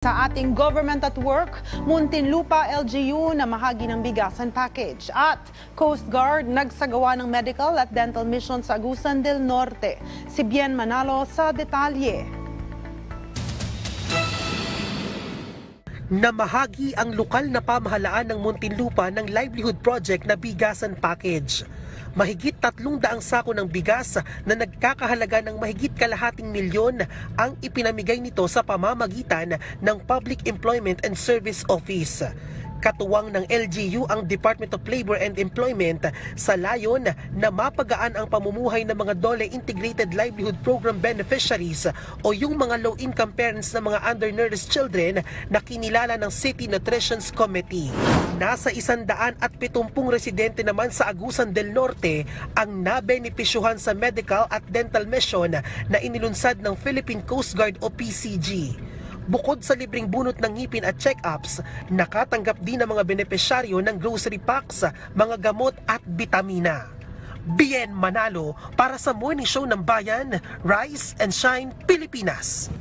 Sa ating government at work, Muntinlupa LGU na mahagi ng bigasan package. At Coast Guard nagsagawa ng medical at dental mission sa Agusan del Norte. Si Bien Manalo sa detalye. Namahagi ang lokal na pamahalaan ng Muntinlupa ng livelihood project na bigasan package. Mahigit tatlong daang sako ng bigas na nagkakahalaga ng mahigit kalahating milyon ang ipinamigay nito sa pamamagitan ng Public Employment and Service Office. Katuwang ng LGU ang Department of Labor and Employment sa layon na mapagaan ang pamumuhay ng mga DOLE Integrated Livelihood Program beneficiaries o yung mga low-income parents ng mga undernourished children na kinilala ng City Nutrition Committee. Nasa isandaan at pitumpung residente naman sa Agusan del Norte ang nabenepisyuhan sa medical at dental mission na inilunsad ng Philippine Coast Guard o PCG. Bukod sa libreng bunot ng ngipin at check-ups, nakatanggap din ang mga benepisyaryo ng grocery packs, mga gamot at bitamina. Bien Manalo para sa Morning Show ng Bayan, Rise and Shine, Pilipinas.